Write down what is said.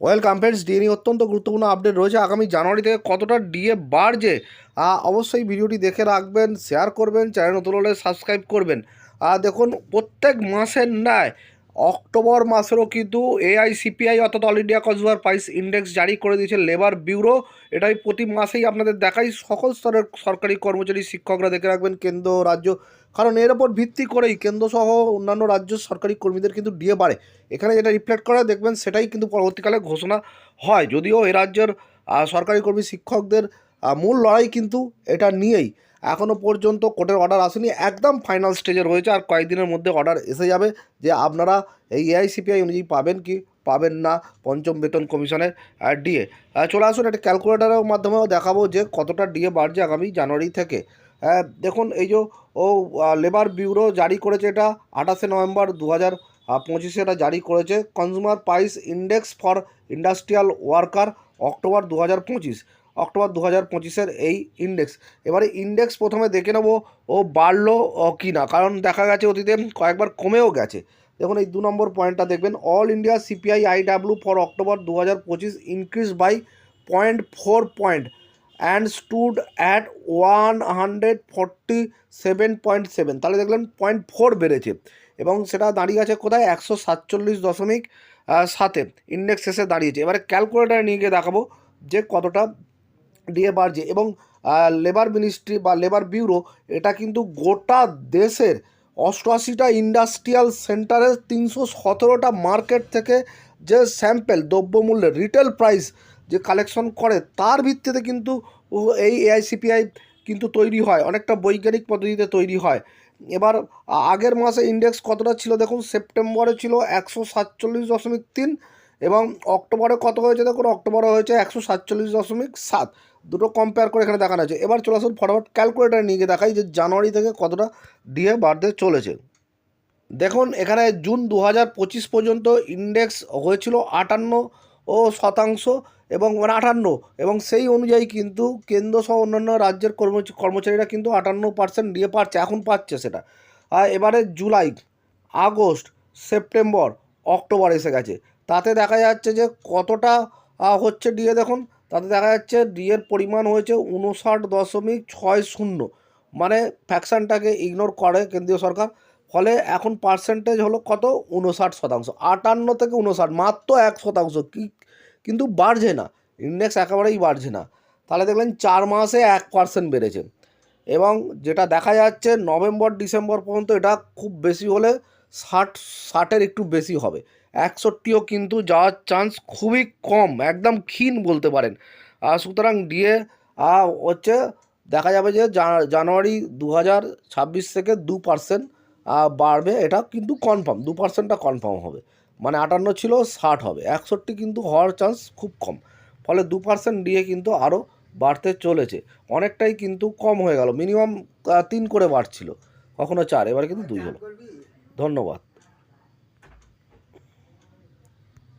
Welcome friends DA নিয়ে অত্যন্ত গুরুত্বপূর্ণ আপডেট রয়েছে আগামী জানুয়ারি থেকে কতটা ডিএ বাড়ছে। অবশ্যই ভিডিওটি দেখে রাখবেন, শেয়ার করবেন, চ্যানেল নতুন হলে সাবস্ক্রাইব করবেন। আর দেখুন, প্রত্যেক মাসের ন্যায় অক্টোবর মাসেরও কিন্তু এআইসিপিআই অর্থাৎ all India consumer price index জারি করে দিয়েছে লেবার ব্যুরো। এটাই প্রতি মাসেই আপনাদের দেখাই। সকল স্তরের সরকারি কর্মচারী, শিক্ষকরা দেখে রাখবেন কেন্দ্র রাজ্য। কারণ এর ওপর ভিত্তি করেই কেন্দ্রসহ অন্যান্য রাজ্য সরকারি কর্মীদের কিন্তু ডিএ বাড়ে। এখানে যেটা রিফ্লেক্ট করে, দেখবেন সেটাই কিন্তু পরবর্তীকালে ঘোষণা হয়। যদিও এ রাজ্যের সরকারি কর্মী, শিক্ষকদের মূল লড়াই কিন্তু এটা নিয়েই। এখনও পর্যন্ত কোর্টের অর্ডার আসেনি, একদম ফাইনাল স্টেজে রয়েছে আর কয়েকদিনের মধ্যে অর্ডার এসে যাবে যে আপনারা এই এআইসিপিআই অনুযায়ী পাবেন কি পাবেন না পঞ্চম বেতন কমিশনের ডিএ চলে আসুন একটা ক্যালকুলেটারের মাধ্যমেও দেখাবো যে কতটা ডিএ বাড়ছে আগামী জানুয়ারি থেকে। দেখুন এই যে ও লেবার ব্যুরো জারি করেছে এটা আঠাশে নভেম্বর দু হাজার পঁচিশে এটা জারি করেছে। Consumer price index for industrial worker October দু হাজার পঁচিশ। অক্টোবর দু হাজার পঁচিশের এই ইন্ডেক্স এবারে ইন্ডেক্স প্রথমে দেখে নেব ও বাড়লো কি না, কারণ দেখা গেছে অতীতে কয়েকবার কমেও গেছে। দেখুন এই দু নম্বর পয়েন্টটা দেখবেন all India CPI IW for October দু হাজার পঁচিশ increase by point four point and stood at one hundred forty seven point seven তাহলে দেখলেন পয়েন্ট ফোর বেড়েছে এবং সেটা দাঁড়িয়ে আছে কোথায়? একশো সাতচল্লিশ দশমিক সাতে। ইন্ডেক্স শেষে দাঁড়িয়েছে। এবারে ক্যালকুলেটারে নিয়ে গিয়ে দেখাবো যে কতটা বাড়ছে এবং লেবার মিনিস্ট্রি বা লেবার ব্যুরো এটা কিন্তু গোটা দেশের অষ্টআশিটা ইন্ডাস্ট্রিয়াল সেন্টারের তিনশো সতেরোটা মার্কেট থেকে যে স্যাম্পেল দ্রব্যমূল্যের রিটেল প্রাইস যে কালেকশন করে, তার ভিত্তিতে কিন্তু এই এআইসিপিআই কিন্তু তৈরি হয়, অনেকটা বৈজ্ঞানিক পদ্ধতিতে তৈরি হয়। এবার আগের মাসে ইন্ডেক্স কতটা ছিল দেখুন সেপ্টেম্বরে ছিল একশো সাতচল্লিশ দশমিক তিন এবং অক্টোবরে কত হয়েছে দেখুন? অক্টোবরে হয়েছে একশো সাতচল্লিশ দশমিক সাত। দুটো কম্পেয়ার করে এখানে দেখানো হয়েছে এবার চলে আসুন ফটাফট ক্যালকুলেটার নিয়ে গিয়ে দেখাই যে জানুয়ারি থেকে কতটা ডিএ বাড়তে চলেছে। দেখুন, এখানে জুন দু হাজার পঁচিশ পর্যন্ত ইন্ডেক্স হয়েছিল আটান্ন ও শতাংশ এবং মানে আটান্ন। এবং সেই অনুযায়ী কিন্তু কেন্দ্র সহ অন্যান্য রাজ্যের কর্মচ- কর্মচারীরা কিন্তু আটান্ন পার্সেন্ট দিয়ে পাচ্ছে এখন পাচ্ছে সেটা। আর এবারে জুলাই, আগস্ট, সেপ্টেম্বর, অক্টোবর এসে গেছে। তাতে দেখা যাচ্ছে যে কতটা হচ্ছে ডিএ দেখুন, তাতে দেখা যাচ্ছে ডিএর পরিমাণ হয়েছে উনষাট দশমিক ছয় শূন্য। মানে ফ্যাকশনটাকে ইগনোর করে কেন্দ্রীয় সরকার। ফলে এখন পার্সেন্টেজ হলো কত? উনষাট শতাংশ। আটান্ন থেকে উনষাট, মাত্র এক শতাংশ। কি, কিন্তু বাড়ছে না। ইন্ডেক্স একেবারেই বাড়ছে না। তাহলে দেখলেন চার মাসে এক পার্সেন্ট বেড়েছে। এবং যেটা দেখা যাচ্ছে, নভেম্বর, ডিসেম্বর পর্যন্ত এটা খুব বেশি হলে ষাট, ষাটের একটু বেশি হবে। একষট্টিও কিন্তু যাওয়ার চান্স খুবই কম, একদম ক্ষীণ বলতে পারেন। আর সুতরাং ডিএ হচ্ছে দেখা যাবে যে জানুয়ারি দু হাজার ছাব্বিশ থেকে দু পার্সেন্ট বাড়বে। এটা কিন্তু কনফার্ম দু পার্সেন্টটা কনফার্ম হবে। মানে আটান্ন ছিল, ষাট হবে। একষট্টি কিন্তু হওয়ার চান্স খুব কম। ফলে দু পার্সেন্ট ডিএ কিন্তু আরও বাড়তে চলেছে। অনেকটাই কিন্তু কম হয়ে গেল। মিনিমাম তিন করে বাড়ছিল। কখনো চার, এবার কিন্তু দুই হলো। ধন্যবাদ।